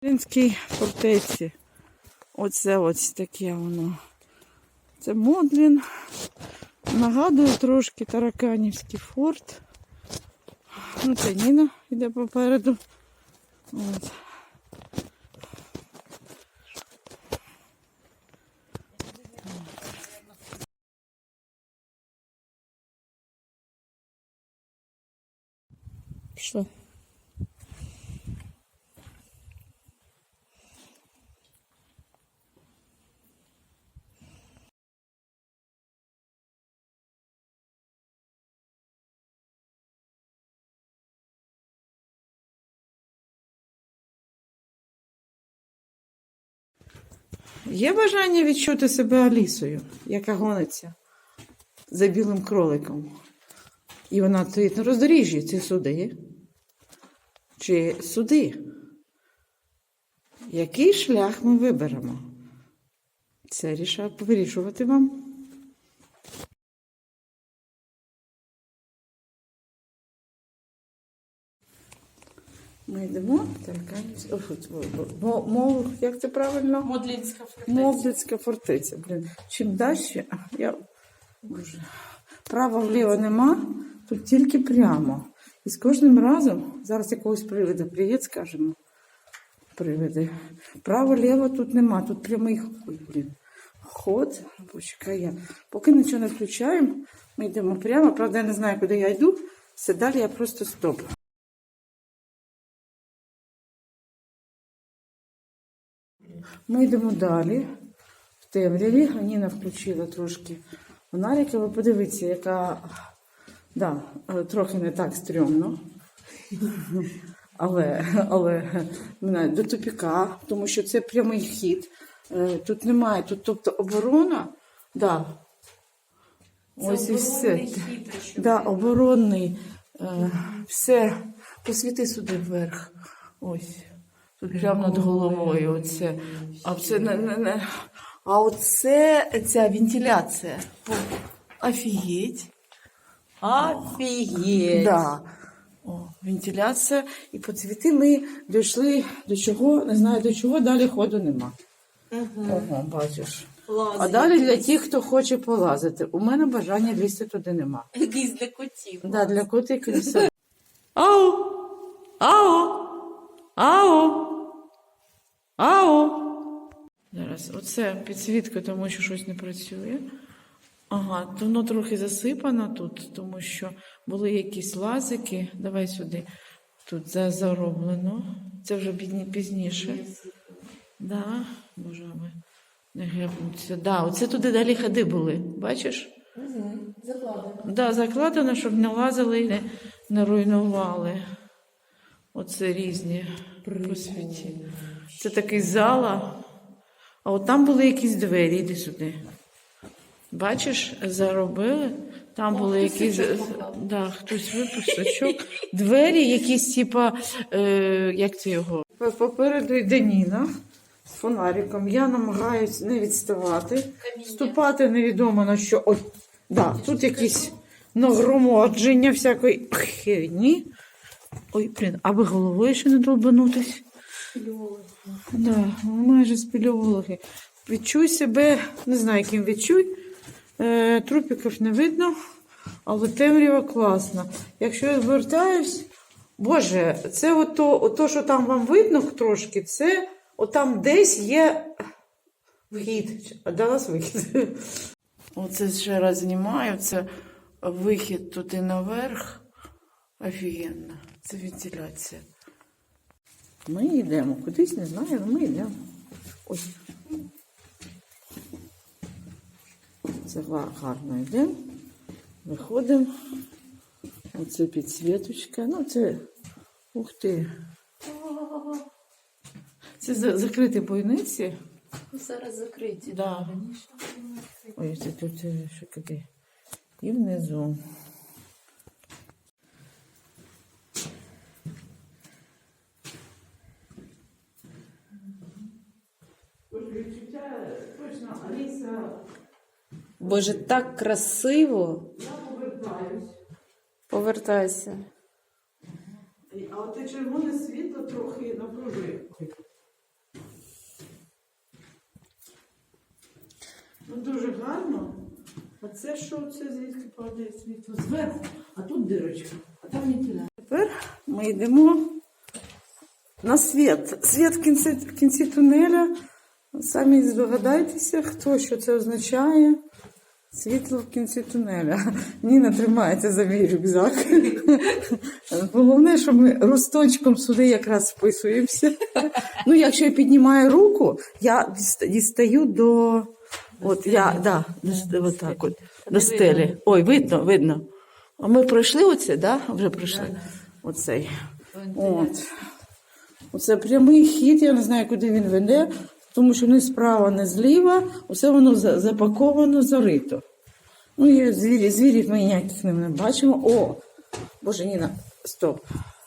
Українській фортеці. Оце ось таке воно. Це Модлін. Нагадує трошки Тараканівський форт. Ну, це Ніна йде попереду. От. Пішла. Є бажання відчути себе Алісою, яка гониться за білим кроликом. І вона стоїть на роздоріжжі. ці суди. Чи суди? Який шлях ми виберемо? Це ріша вирішувати вам. Ми йдемо. Мов, як це правильно? Модлінська фортеця. Мовдицька фортеця. Блін. Чим далі, я Боже. право вліво нема, тут тільки прямо. І з кожним разом, зараз якогось привида, привіт скажемо. Привиди. Право-ліво тут нема, тут прямий блін. ход. Почекай я. Поки нічого не включаємо, ми йдемо прямо. Правда, я не знаю, куди я йду. Все далі я просто стоп. Ми йдемо далі. В темряві. Аніна включила трошки фонарики. Ви подивіться, яка да, трохи не так стрьомно. Але, але не до тупіка, тому що це прямий хід. Е, Тут немає, тут тобто оборона, да. Ось і все. хід, Да, оборонний. Е, все. Посвіти сюди вверх. Ось. Тут прямо над головою. Оце. А це не, не, не. А оце ця вентиляція. Офігеть. Офігеть. Да. О, вентиляція. І по цвіти ми дійшли до чого, не знаю до чого, далі ходу нема. Ого, бачиш. Лазить. А далі для тих, хто хоче полазити. У мене бажання лізти туди нема. Якийсь для котів. Да, для котика. Ау! Ау! Ау! Ау! Зараз, оце підсвітка, тому що щось не працює. Ага, то воно трохи засипано тут, тому що були якісь лазики. Давай сюди. Тут зароблено. Це вже пізніше. Да, боже, ми не гепнуться. Да, оце туди далі ходи були. Бачиш? Закладено. Да, закладено, щоб не лазили і не, не руйнували. Оце різні по світі. Це такий зала. А от там були якісь двері, іди сюди. Бачиш, заробили. Там були якісь. сачок. Да, хтось випив. Двері, якісь, типа, е, як це його? Попереду йде Ніна з фонариком. Я намагаюся не відставати. Вступати невідомо на що. Ой, да, тут якісь нагромадження всякої херні. Ой, блін, аби головою ще не долбанутись. Да, майже спільовологи. Відчуй себе, не знаю, яким відчуй. Е, трупіків не видно, але темрява класна. Якщо я звертаюсь, Боже, це ото, ото, що там вам видно трошки, це отам десь є вхід. Нас вихід? Оце ще раз знімаю. Це вихід туди наверх. Офігенно. Це вентиляція. Ми йдемо кудись, не знаю, але ми йдемо. Ось. Це гарно йдемо. Виходимо. Оце підсвіточка. Ну, це. Ух ти. Це закриті бойниці. Зараз закриті. Да. Ой, це тут ще куди. І внизу. відчуття точно Аліса. Боже, так красиво. Я повертаюсь. Повертайся. А от те червоне світло трохи напружує. Ну, Дуже гарно. А це що це звідки падає світло? Зверху, а тут дирочка, а там нікіля. Тепер ми йдемо на світ. Світ в кінці, в кінці тунеля. Самі здогадайтеся, хто що це означає. Світло в кінці тунеля. Ніна тримається за мій рюкзак. Головне, що ми росточком сюди якраз вписуємося. Ну, якщо я піднімаю руку, я дістаю до. От я, да, до, так от, до стелі. Ой, видно, видно. А ми пройшли оце, да? Вже пройшли. Оцей. От. Оце прямий хід, я не знаю, куди він веде, тому що не справа, не зліва, усе воно запаковано, зарито. Ну, і звірі, звірів ми ніяких не бачимо. О, боже, Ніна, стоп.